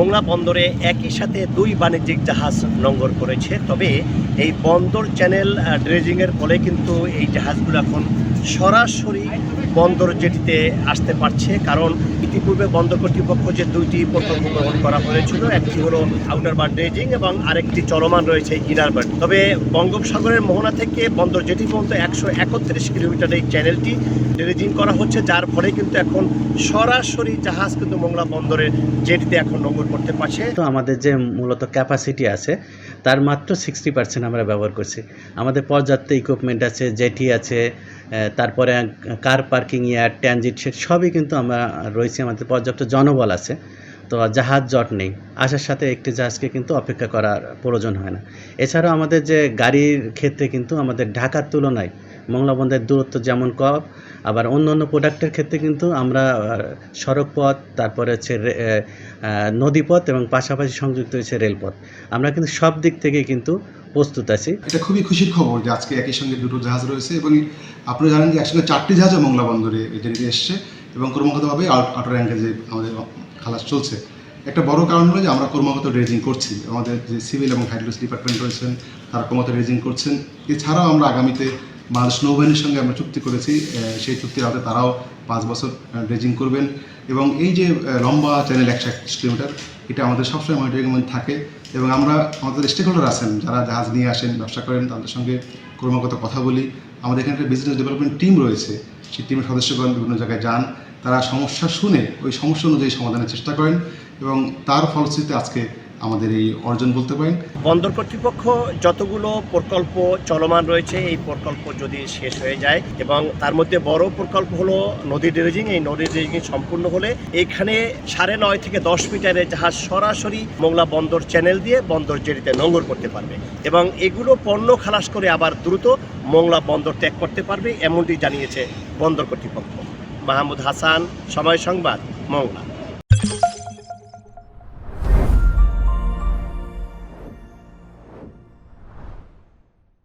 মোংলা বন্দরে একই সাথে দুই বাণিজ্যিক জাহাজ নোঙ্গর করেছে। তবে এই বন্দর চ্যানেল ড্রেজিংয়ের ফলে কিন্তু এই জাহাজগুলো এখন সরাসরি বন্দর জেটিতে আসতে পারছে। কারণ ইতিপূর্বে বন্দর কর্তৃপক্ষ যে দুইটি প্রকল্প গ্রহণ করা হয়েছিল, একটি হলো আউটার বার ড্রেজিং এবং আরেকটি চলমান রয়েছে ইনার বার। তবে বঙ্গোপসাগরের মোহনা থেকে বন্দর জেটি পর্যন্ত একশো একত্রিশ কিলোমিটার এই চ্যানেলটি ড্রেজিং করা হচ্ছে। যার ফলে কিন্তু এখন সরাসরি জাহাজ কিন্তু মোংলা বন্দরের জেটিতে এখন নোঙ্গর করতে পারছে। তো আমাদের যে মূলত ক্যাপাসিটি আছে, তার মাত্র সিক্সটি পার্সেন্ট আমরা ব্যবহার করছি। আমাদের পর্যাপ্ত ইকুইপমেন্ট আছে, জেটি আছে তারপরে কার পার্কিং ইয়ার ট্রানজিট সেট সবই কিন্তু আমরা রয়েছি, আমাদের পর্যাপ্ত জনবল আছে। তো জাহাজ জট নেই। আসার সাথে একটি জাহাজকে কিন্তু অপেক্ষা করার প্রয়োজন হয় না। এছাড়াও আমাদের যে গাড়ির ক্ষেত্রে কিন্তু আমাদের ঢাকার তুলনায় মংলা বন্দরের দূরত্ব যেমন কম আবার অন্য অন্য প্রোডাক্টের ক্ষেত্রে কিন্তু আমরা আহ, সড়ক পথ তারপরে হচ্ছে নদীপথ এবং পাশাপাশি সংযুক্ত হয়েছে রেলপথ। আমরা কিন্তু সব দিক থেকে কিন্তু প্রস্তুত আছি। এটা খুবই খুশির খবর যে আজকে একই সঙ্গে দুটো জাহাজ রয়েছে এবং আপনারা জানেন যে একসঙ্গে চারটি জাহাজও মংলা বন্দরে এসছে এবং ক্রমাগতভাবে আউটার অ্যাঙ্গেজে আমাদের খালাস চলছে। একটা বড় কারণ হলো যে আমরা ক্রমাগত রেজিং করছি। আমাদের যে সিভিল এবং হাইড্রোলজি ডিপার্টমেন্ট রয়েছেন তারা ক্রমাগত রেজিং করছেন। এছাড়াও আমরা আগামীতে বাংলাদেশ নৌবাহিনীর সঙ্গে আমরা চুক্তি করেছি সেই চুক্তির আওতায় তারাও পাঁচ বছর ড্রেজিং করবেন। এবং এই যে লম্বা চ্যানেল একশো একত্রিশ কিলোমিটার, এটা আমাদের সবসময় মনিটরিংয়ের মধ্যে থাকে। এবং আমরা, আমাদের স্টেক হোল্ডার আছেন, যারা জাহাজ নিয়ে আসেন, ব্যবসা করেন, তাদের সঙ্গে ক্রমাগত কথা বলি। আমাদের এখানে একটা বিজনেস ডেভেলপমেন্ট টিম রয়েছে, সেই টিমের সদস্যগণ বিভিন্ন জায়গায় যান। তারা সমস্যা শুনে, ওই সমস্যা অনুযায়ী সমাধানের চেষ্টা করেন। এবং তার ফলশ্রুতিতে আজকে আমাদের এই অর্জন বলতে পারেন। বন্দর কর্তৃপক্ষ যতগুলো প্রকল্প চলমান রয়েছে, এই প্রকল্প যদি শেষ হয়ে যায় এবং তার মধ্যে বড় প্রকল্প হলো নদী ড্রেজিং, এই নদী ড্রেজিং সম্পূর্ণ হলে এখানে সাড়ে নয় থেকে দশ মিটারের জাহাজ সরাসরি মোংলা বন্দর চ্যানেল দিয়ে বন্দর জেরিতে নোঙ্গর করতে পারবে এবং এগুলো পণ্য খালাস করে আবার দ্রুত মোংলা বন্দর ত্যাগ করতে পারবে এমনটি জানিয়েছে বন্দর কর্তৃপক্ষ। মাহমুদ হাসান, সময় সংবাদ, মোংলা।